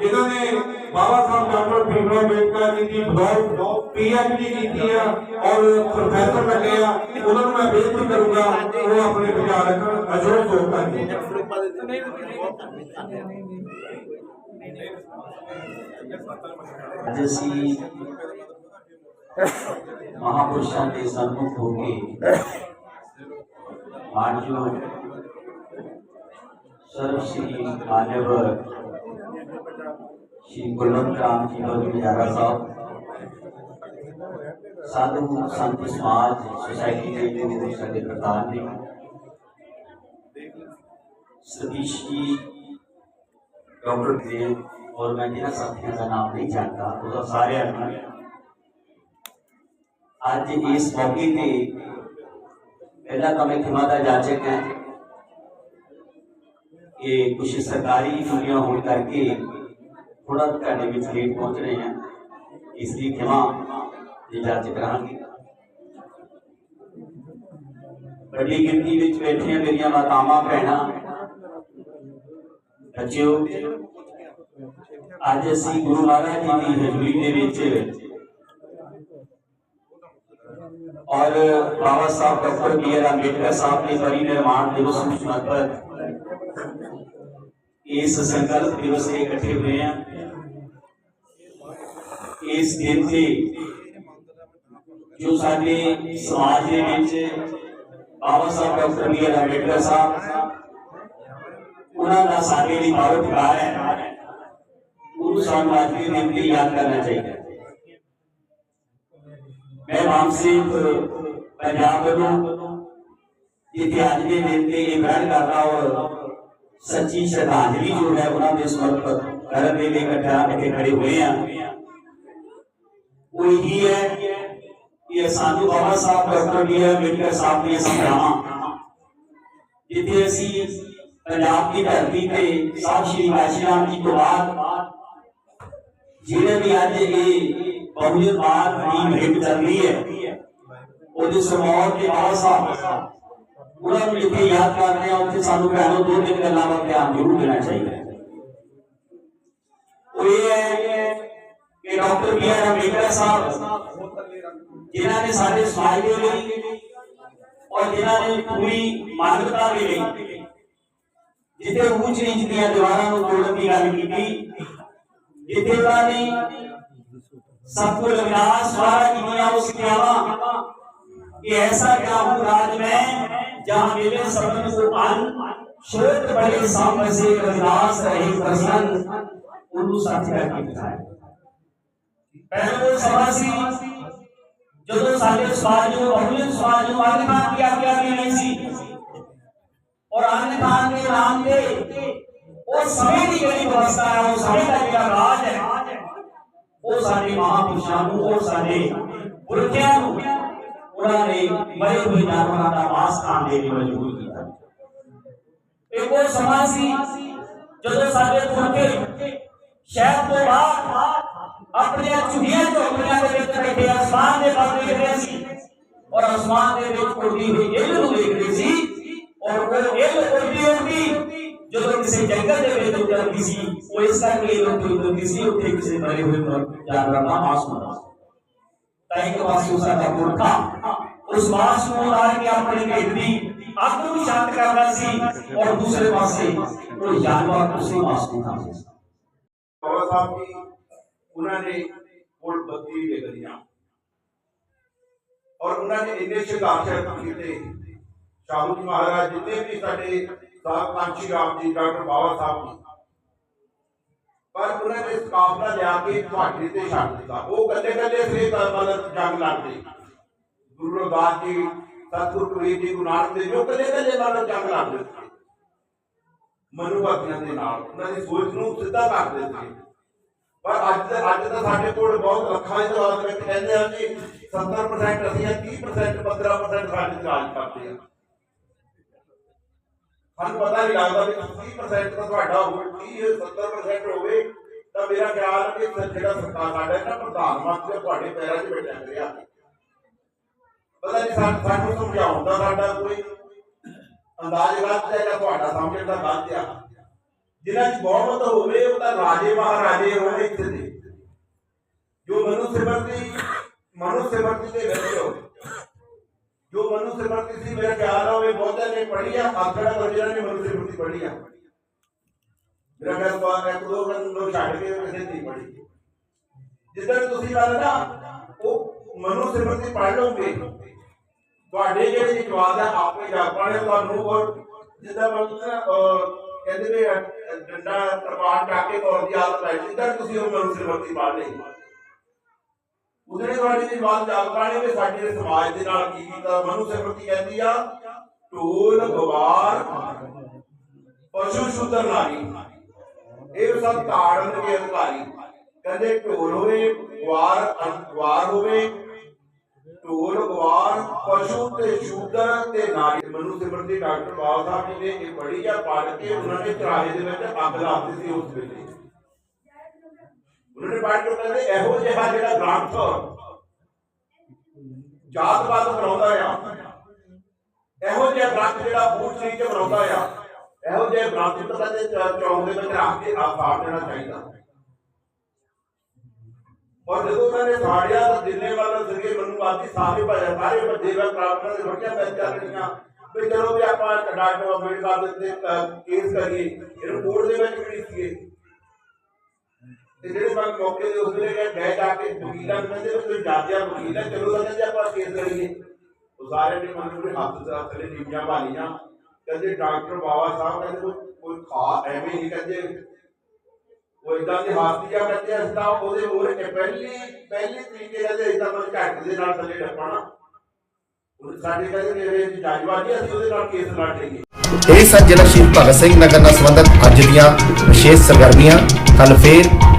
ਜਿਨ੍ਹਾਂ ਨੇ ਬਾਬਾ ਸਾਹਿਬ ਡਾਕਟਰ ਭੀਮਰਾਓ ਅੰਬੇਦਕਰ ਜੀ ਦੀ ਬਤੌਰ ਪੀਐਚਡੀ ਕੀਤੀ ਆ ਔਰ ਪ੍ਰੋਫੈਸਰ ਲੱਗੇ ਆ, ਉਹਨਾਂ ਨੂੰ ਮੈਂ ਬੇਨਤੀ ਕਰੂੰਗਾ, ਉਹ ਆਪਣੇ ਵਿਚਾਰ ਰੱਖਣ ਅਜੋੜ ਸੋਚਦਾ ਜੀ ਅੱਜ مہاپرشوں کے سنمکھ ہو کے آجو سرو شری مانو شری گلوت رام جی بجارا صاحب، سادھو سنت سماج سوسائٹی کے جو سارے پردھان نے ستیش جی ڈاکٹر دیو اور میں جنہیں ساتھیوں کا نام نہیں جانتا، وہ سارے ਅੱਜ ਇਸ ਮੌਕੇ ਤੇ ਪਹਿਲਾ ਤਾਂ ਮੈਂ ਖਿਮਾ ਦਾ ਜਾਚਕ ਹੈ ਇਹ ਕੁਝ ਸਰਕਾਰੀ ਦੁਨੀਆ ਹੋਣ ਕਰਕੇ ਥੋੜਾ ਤੁਹਾਡੇ ਵਿੱਚ ਲੇਟ ਪਹੁੰਚ ਰਹੇ ਹਾਂ ਇਸ ਲਈ ਖਿਮਾ ਦੀ ਜਾਚਕ ਰਹਾਂਗੇ ਵੱਡੀ ਗਿਣਤੀ ਵਿੱਚ ਬੈਠੀਆਂ ਮੇਰੀਆਂ ਮਾਤਾਵਾਂ ਭੈਣਾਂ ਬੱਚਿਓ ਅੱਜ ਅਸੀਂ ਗੁਰੂ ਮਹਾਰਾਜ ਜੀ ਦੀ ਹਜ਼ੂਰੀ ਦੇ ਵਿੱਚ ਔਰ Baba Saheb doctor B R Ambedkar Sahib ਦੇ ਪਰਿਨਿਰਮਾਣ ਦਿਵਸ ਨੂੰ ਸਮਰਪਿਤ ਇਸ ਸੰਕਲਪ ਦਿਵਸ ਤੇ ਇਕੱਠੇ ਹੋਏ ਹਾਂ ਇਸ ਦਿਨ ਤੇ ਜੋ ਸਾਡੇ ਸਮਾਜ ਦੇ ਵਿੱਚ Baba Saheb doctor B R Ambedkar Sahib ਉਹਨਾਂ ਦਾ ਸਾਡੇ ਲਈ ਬਹੁਤ ਪਿਆਰ ਹੈ ਉਹਨੂੰ ਸਾਨੂੰ ਅੱਜ ਦੇ ਦਿਨ ਤੇ ਯਾਦ ਕਰਨਾ ਚਾਹੀਦਾ ਹੈ ਮੈਂ ਮਾਨਸਿਕ ਪੰਜਾਬ ਵੱਲੋਂ ਜਿੱਥੇ ਅੱਜ ਦੇ ਦਿਨ ਤੇ ਇਹ ਗ੍ਰਹਿਣ ਕਰਦਾ ਔਰ ਸੱਚੀ ਸ਼ਰਧਾਂਜਲੀ ਜੋ ਹੈ ਉਹਨਾਂ ਦੇ ਸਮਰਪਿਤ ਕਰਨ ਦੇ ਲਈ ਇਕੱਠਾ ਇੱਥੇ ਖੜੇ ਹੋਏ ਆ ਉਹ ਇਹੀ ਹੈ ਕਿ ਸਾਨੂੰ Baba Saheb doctor B R Ambedkar Sahib ਦੀਆਂ ਸਿੱਖਿਆਵਾਂ ਜਿੱਥੇ ਅਸੀਂ ਪੰਜਾਬ ਦੀ ਧਰਤੀ ਤੇ ਸਾਹਿਬ ਸ਼੍ਰੀ ਕਾਸ਼ੀਰਾਮ ਜੀ ਤੋਂ ਬਾਅਦ ਜਿਹੜੇ ਵੀ ਅੱਜ ਇਹ ਬਹੁਜਨਵਾਦ ਦੀ ਮੁਹਿੰਮ ਚੱਲ ਰਹੀ ਹੈ ਉਹਦੇ ਸਮੌਰ ਦੇ ਬਾਬਾ ਸਾਹਿਬ ਉਹਨਾਂ ਨੂੰ ਜਿੱਥੇ ਯਾਦ ਕਰਦੇ ਆ ਉੱਥੇ ਸਾਨੂੰ ਪਹਿਲਾਂ ਦੋ ਤਿੰਨ ਗੱਲਾਂ ਵੱਲ ਧਿਆਨ ਜ਼ਰੂਰ ਦੇਣਾ ਚਾਹੀਦਾ ਹੈ ਉਹ ਇਹ ਹੈ ਕਿ doctor B R Ambedkar Sahib ਜਿਨ੍ਹਾਂ ਨੇ ਸਾਡੇ ਸਮਾਜ ਦੇ ਲਈ ਔਰ ਜਿਨ੍ਹਾਂ ਨੇ ਪੂਰੀ ਮਾਨਵਤਾ ਦੇ ਲਈ ਜਿੱਥੇ ਉੱਚ ਨੀਚ ਦੀਆਂ ਦੀਵਾਰਾਂ ਨੂੰ ਤੋੜਨ ਦੀ ਗੱਲ ਕੀਤੀ ਜਿੱਥੇ ਉਹਨਾਂ ਨੇ ਸਤਿਗੁਰ سب کو لگا لگاس بارہ دنیا اس کی آبا کہ ایسا کیا ہوں راج میں جہاں میرے سبن کو ان شرط بڑے سامنے سے لگاس رہی پسند انہوں ساتھی رہ کی بتائے پہلے وہ سبا سی، جو تو سالے سواجو اہلیت سواجو آنے خان کیا کیا کیا نہیں سی۔ اور آنے خان کے نام دے وہ سمیں نہیں گئی بہت سارا وہ سمیں کا کیا کہا۔ ਉਹ ਸਾਡੇ ਮਹਾਪੁਰਸ਼ਾਂ ਨੂੰ ਉਹ ਸਾਡੇ ਪੁਰਖਿਆਂ ਨੂੰ ਉਹਨਾਂ ਨੇ ਮਰੇ ਹੋਏ ਜਾਨਵਰਾਂ ਦਾ ਮਾਸ ਖਾਣ ਦੇ ਲਈ ਮਜਬੂਰ ਕੀਤਾ ਇੱਕ ਉਹ ਸਮਾਂ ਸੀ ਜਦੋਂ ਸਾਡੇ ਪੁਰਖੇ ਸ਼ਹਿਰ ਤੋਂ ਬਾਹਰ ਆਪਣੀਆਂ ਝੁੱਗੀਆਂ ਝੋਪੜੀਆਂ ਦੇ ਵਿੱਚ ਬੈਠੇ ਅਸਮਾਨ ਦੇ ਵੱਲ ਦੇਖ ਰਹੇ ਸੀ ਔਰ ਅਸਮਾਨ ਦੇ ਵਿੱਚ ਉੱਡਦੀ ਹੋਈ ਇੱਲ ਨੂੰ ਦੇਖ ਰਹੇ ਸੀ ਔਰ ਉਹ ਇੱਲ ਉੱਡਦੀ ਉੱਡਦੀ ਜਦੋਂ ਕਿਸੇ ਜੰਗਲ ਦੇ ਵਿੱਚ ਉਤਰਦੀ ਸੀ ਉਹ ਇਸ ਕਰਕੇ ਇੱਲ ਉੱਡਦੀ ਉੱਡਦੀ ਸੀ ਉੱਥੇ ਕਿਸੇ ਮਰੇ ਹੋਏ ਜਾਨਵਰਾਂ ਦਾ ਮਾਸ ਹੁੰਦਾ ਸੀ ਤਾਂ ਇੱਕ ਪਾਸੇ ਉਸ ਦਾ ਪੁਰਖਾ ਉਸ ਮਾਸ ਨੂੰ ਲਾ ਕੇ ਆਪਣੇ ਢਿੱਡ ਦੀ ਅੱਗ ਨੂੰ ਸ਼ਾਂਤ ਕਰਦਾ ਸੀ ਔਰ ਦੂਸਰੇ ਪਾਸੇ ਉਹ ਜਾਨਵਰ ਉਸੇ ਮਾਸ ਨੂੰ ਖਾਂਦੇ ਸੀ ਬਾਬਾ ਸਾਹਿਬ ਜੀ ਉਹਨਾਂ ਨੇ ਕੋਲ ਬੱਤੀ ਦੇ ਗਲੀਆਂ ਔਰ ਉਹਨਾਂ ਨੇ ਇੰਨੇ ਸੰਘਰਸ਼ ਕੀਤੇ ਸ਼ਾਹੂ ਜੀ ਮਹਾਰਾਜ ਜਿੰਨੇ ਵੀ ਸਾਡੇ ਸਾਹਿਬ ਕਾਂਚੀ ਰਾਮ ਜੀ, ਡਾਕਟਰ ਬਾਬਾ ਸਾਹਿਬ ਜੀ। ਪਰ ਉਹਨਾਂ ਨੇ ਕਾਫਲਾ ਲਿਆ ਕੇ ਤੁਹਾਡੇ ਤੇ ਛੱਡ ਦਿੱਤਾ। ਉਹ ਕੱਲੇ ਕੱਲੇ ਸੇ ਮਤਲਬ ਜੰਗ ਲੜਦੇ। ਗੁਰੂ ਰਵਿਦਾਸ ਜੀ, ਸਤਿਗੁਰੂ ਜੀ, ਗੁਰੂ ਨਾਨਕ ਦੇਵ ਜੋ ਕੱਲੇ ਕੱਲੇ ਮਤਲਬ ਜੰਗ ਲੜਦੇ ਸੀ। ਦੇ ਨਾਲ ਉਹਨਾਂ ਦੀ ਸੋਚ ਨੂੰ ਸਿੱਧਾ ਕਰਦੇ ਸੀ ਪਰ ਅੱਜ ਅੱਜ ਤਾਂ ਸਾਡੇ ਕੋਲ ਬਹੁਤ ਲੱਖਾਂ ਦੇ ਜਵਾਬ ਵਿੱਚ ਕਹਿੰਦੇ ਆ ਕਿ 70% ਅਸੀਂ ਆ 30% 15% ਸਾਡੇ ਰਾਜ ਕਰਦੇ ਆ। ਸਾਨੂੰ ਪਤਾ ਨਹੀਂ ਲੱਗਦਾ ਵੀ 30% ਤਾਂ ਤੁਹਾਡਾ ਹੋਵੇ 30 70% ਹੋਵੇ, ਤਾਂ ਮੇਰਾ ਖਿਆਲ ਹੈ ਕਿ ਜਿਹੜਾ ਸਰਕਾਰ ਸਾਡਾ ਹੈ ਨਾ ਪ੍ਰਧਾਨ ਮੰਤਰੀ ਤੁਹਾਡੇ ਪੈਰਾਂ 'ਚ ਬੈਠਾ ਰਿਹਾ ਪਤਾ ਨਹੀਂ ਸਾਨੂੰ ਸਾਨੂੰ ਸਮਝਾਉਣ ਦਾ ਸਾਡਾ ਕੋਈ ਅੰਦਾਜ਼ ਗਲਤ ਹੈ ਜਾਂ ਤੁਹਾਡਾ ਸਮਝਣ ਦਾ ਗਲਤ ਆ। ਜਿਨ੍ਹਾਂ ਦੀ ਬਹੁਮਤ ਹੋਵੇ, ਉਹ ਤਾਂ ਰਾਜੇ ਮਹਾਰਾਜੇ ਹੋਣ ਇੱਥੇ ਦੇ। ਜੋ ਮਨੁ ਸਿਮਰਤੀ ਮਨੁ ਸਿਮਰਤੀ ਦੇ ਵਿੱਚ ਹੋਵੇ। ਜੋ ਮਨੁ ਸੀ, ਮੇਰਾ ਖਿਆਲ ਆ ਉਹ ਬਹੁਤਿਆਂ ਨੇ ਪੜ੍ਹੀ ਆ ਆਖੜਾ ਵਰਜਿਆਂ ਨੇ ਮਨੁ ਪੜ੍ਹੀ ਆ। ਮੇਰਾ ਖਿਆਲ ਬਾਅਦ ਇੱਕ ਦੋ ਲੋਕ ਛੱਡ ਕੇ ਕਿਸੇ ਨਹੀਂ ਪੜ੍ਹੀ। ਜਿੱਦਾਂ ਤੁਸੀਂ ਗੱਲ ਨਾ, ਉਹ ਮਨੁ ਪੜ੍ਹ ਲਓਗੇ, ਤੁਹਾਡੇ ਜਿਹੜੇ ਜਵਾਬ ਆ, ਆਪੇ ਜਾ ਤੁਹਾਨੂੰ, ਔਰ ਜਿੱਦਾਂ ਮਤਲਬ ਕਹਿੰਦੇ ਵੀ ਡੰਡਾ ਤਰਵਾਰ ਚੱਕ ਕੇ ਦੀ ਆਦਤ ਹੈ ਜਿੱਦਾਂ ਤੁਸੀਂ ਉਹ ਮਨੁ ਪੜ੍ਹ ਲਈ। ਉਹਨੇ ਤੁਹਾਡੀ ਦੀ ਬਾਤ ਜਾਗ ਪਾਣੀ ਸਾਡੇ ਸਮਾਜ ਦੇ ਨਾਲ ਕੀ ਕੀਤਾ? ਮਨੁ ਸਿਮਰਤੀ ਕਹਿੰਦੀ ਆ, ਢੋਲ ਗਵਾਰ ਪਸ਼ੂ ਸ਼ੂਦਰ ਨਾਰੀ। ਇਹ ਸਭ ਤਾੜਨ ਦੇ ਅਧਿਕਾਰੀ। ਕਹਿੰਦੇ ਢੋਲ ਹੋਵੇ, ਗਵਾਰ ਗਵਾਰ ਹੋਵੇ, ਢੋਲ ਗਵਾਰ ਪਸ਼ੂ ਤੇ ਸ਼ੂਦਰ ਤੇ ਨਾਰੀ। ਮਨੁ ਸਿਮਰਤੀ ਡਾਕਟਰ ਬਾਬਾ ਸਾਹਿਬ ਜੀ ਨੇ ਇਹ ਪੜ੍ਹੀ ਜਾਂ ਪੜ੍ਹ ਕੇ ਉਹਨਾਂ ਨੇ ਚਰਾਹੇ ਦੇ ਵਿੱਚ ਅੱਗ ਲਾ ਦਿੱਤੀ ਸੀ ਉਸ ਵੇਲੇ। ਉਹਨਾਂ ਨੇ ਪੜ੍ਹ ਕੇ ਕਹਿੰਦੇ ਇਹੋ ਜਿਹਾ ਜਿਹੜਾ ਗ੍ਰੰਥ ਜਾਤਵਾਦ ਬਣਾਉਂਦਾ ਆ, ਇਹੋ ਜਿਹਾ ਗ੍ਰੰਥ ਜਿਹੜਾ ਪੂਛ ਨੀਚ ਬਣਾਉਂਦਾ ਆ, ਇਹੋ ਜਿਹਾ ਗ੍ਰੰਥ ਤਾਂ ਕਹਿੰਦੇ ਚੌਂਕ ਦੇ ਵਿੱਚ ਰੱਖ ਕੇ ਆਪ ਸਾੜ ਦੇਣਾ ਚਾਹੀਦਾ। ਔਰ ਜਦੋਂ ਉਹਨਾਂ ਨੇ ਸਾੜਿਆ ਤਾਂ ਜਿੰਨੇ ਵਾਲਾ ਸਿਰਗੇ ਮਨੂਵਾਦੀ ਸਾਰੇ ਭਜੇ ਸਾਰੇ ਭੱਜੇ ਵਾ ਪ੍ਰਾਪਤਾਂ ਦੇ ਵੜੀਆਂ ਮੈਂ ਚੱਲ ਰਹੀਆਂ। ਵੀ ਚਲੋ ਵੀ ਆਪਾਂ ਡਾਕਟਰ ਅੰਬੇਡਕਰ ਦੇ ਕੇਸ ਕਰੀਏ। ਇਹ ਦੇ ਵਿੱਚ ਵੀ ਸੀਗੇ। ਤੇ ਜਿਹੜੇ ਬੰਦ ਮੌਕੇ ਦੇ ਉਸ ਵੇਲੇ ਗਏ ਗਏ ਜਾ ਕੇ ਵਕੀਲਾਂ ਨੂੰ ਕਹਿੰਦੇ ਵੀ ਤੁਸੀਂ ਜਾਜਿਆ ਵਕੀਲ ਹੈ ਚਲੋ ਤਾਂ ਕਹਿੰਦੇ ਆਪਾਂ ਕੇਸ ਕਰੀਏ ਉਹ ਸਾਰੇ ਨੇ ਮੈਨੂੰ ਵੀ ਹੱਥ ਤੇ ਥੱਲੇ ਨੀਵੀਆਂ ਭਾਲੀਆਂ ਕਹਿੰਦੇ ਡਾਕਟਰ ਬਾਬਾ ਸਾਹਿਬ ਕਹਿੰਦੇ ਕੋਈ ਕੋਈ ਖਾ ਐਵੇਂ ਨਹੀਂ ਕਹਿੰਦੇ। ਉਹ ਇਦਾਂ ਦੇ ਹਾਸੀ ਆ ਕਹਿੰਦੇ ਅਸੀਂ ਤਾਂ ਉਹਦੇ ਮੂਹਰੇ ਤੇ ਪਹਿਲੀ ਪਹਿਲੀ ਤਰੀਕੇ ਕਹਿੰਦੇ ਇਦਾਂ ਮੈਂ ਝੱਟ ਦੇ ਨਾਲ ਥੱਲੇ ਡੱਪਣਾ ਉਹ ਸਾਡੇ ਕਹਿੰਦੇ ਮੇਰੇ ਜੱਜਵਾਜੀ ਅਸੀਂ ਉਹਦੇ ਨਾਲ ਕੇਸ ਲੜ ਲਈਏ। ਇਹ ਸਨ ਜ਼ਿਲ੍ਹਾ ਸ਼ਹੀਦ ਭਗਤ ਸਿੰਘ ਨਗਰ ਨਾਲ ਸੰਬੰਧਿਤ ਅੱਜ ਦੀਆਂ ਵਿਸ਼ੇਸ਼ ਸਰਗਰਮੀਆਂ। ਕੱਲ ਫੇਰ